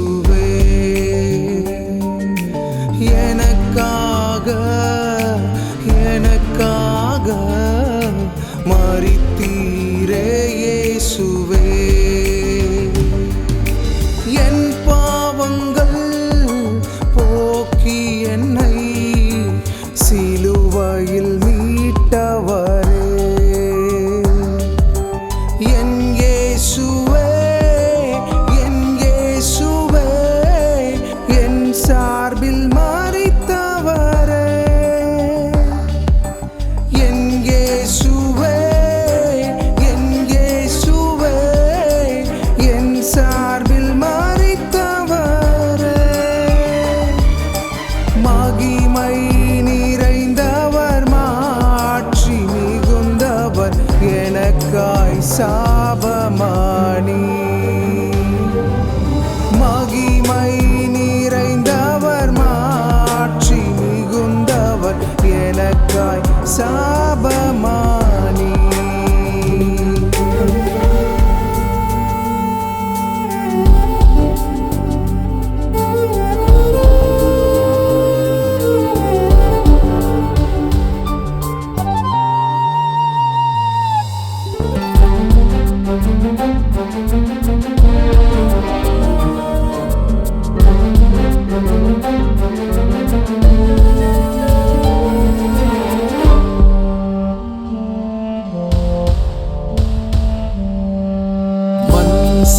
you.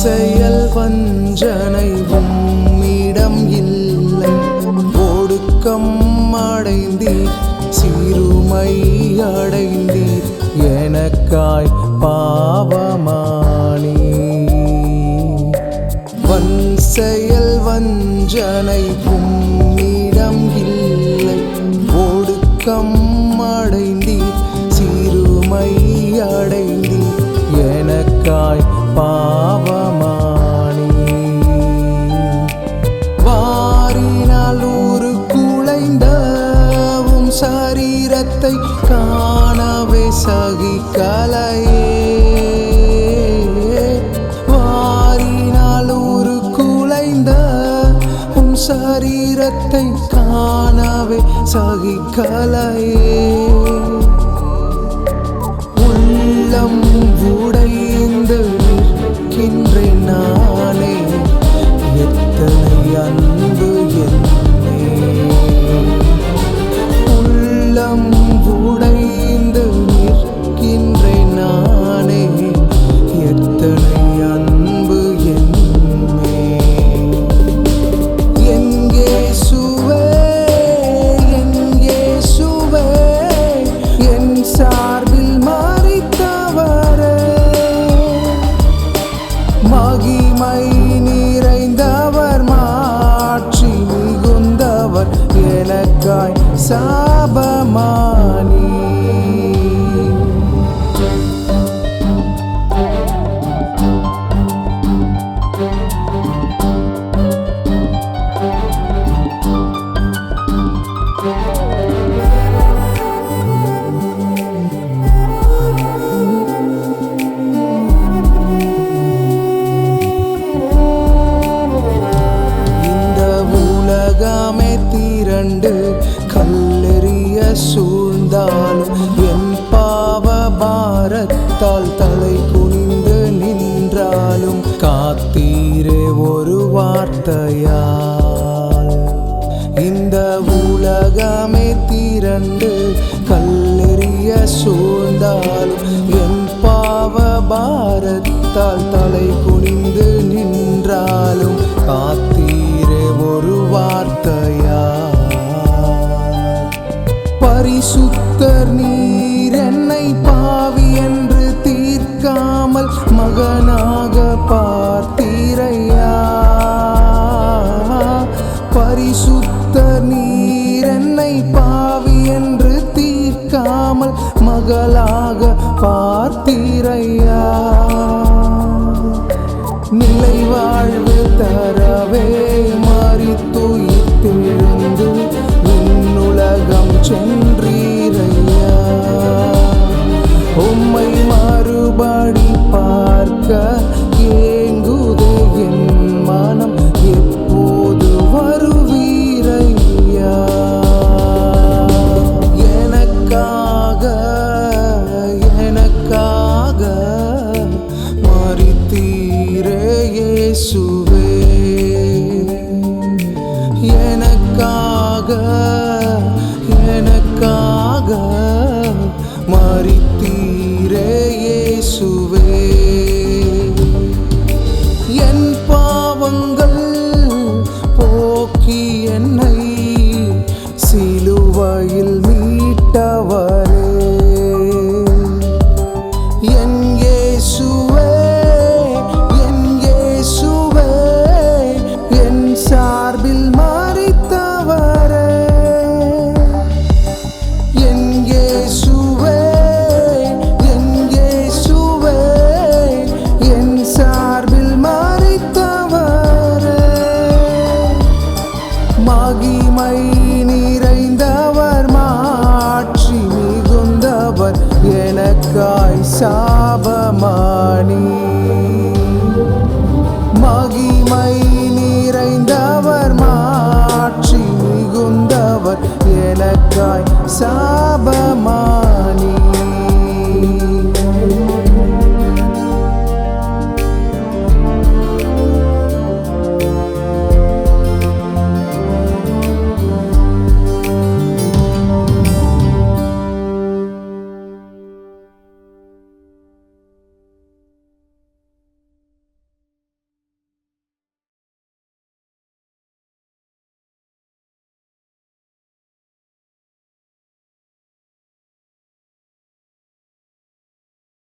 செயல் வஞ்சனை உம்மிடம் இல்லை. ஒடுக்கம் அடைந்தீர் சிறுமை அடைந்தீர் எனக்காய் பாவமானி வன் செயல் வஞ்சனை உம்மிடம் இல்லை. ஒடுக்கம் அடைந்தீர் சிறுமை அடைந்தீர் எனக்காய் பா சகிக்கலையே வாரினால் ஒரு குலைந்த உன் சரீரத்தை காணவே சகிக்கலையே. சாபமானி இந்த உலகமே திரண்டு சூழ்ந்தாலும் என் பாவ பாரத்தால் தலை குனிந்து நின்றாலும் காத்தீரே ஒரு வார்த்தையால். இந்த உலகமே திரண்டு கல்லெறிய சூழ்ந்தாலும் என் பாவ பாரத்தால் தலை குனிந்து நின்றாலும் காத்தீரே ஒரு வார்த்தையால். பரிசுத்தர் நீர் என்னை பாவி என்று தீர்க்காமல் மகனாக பார்த்தீரையா? பரிசுத்தர் நீர் என்னை பாவி என்று தீர்க்காமல் மகளாக பார்த்தீரையா? நிலை வாழ்வு தரவே বঙ্গ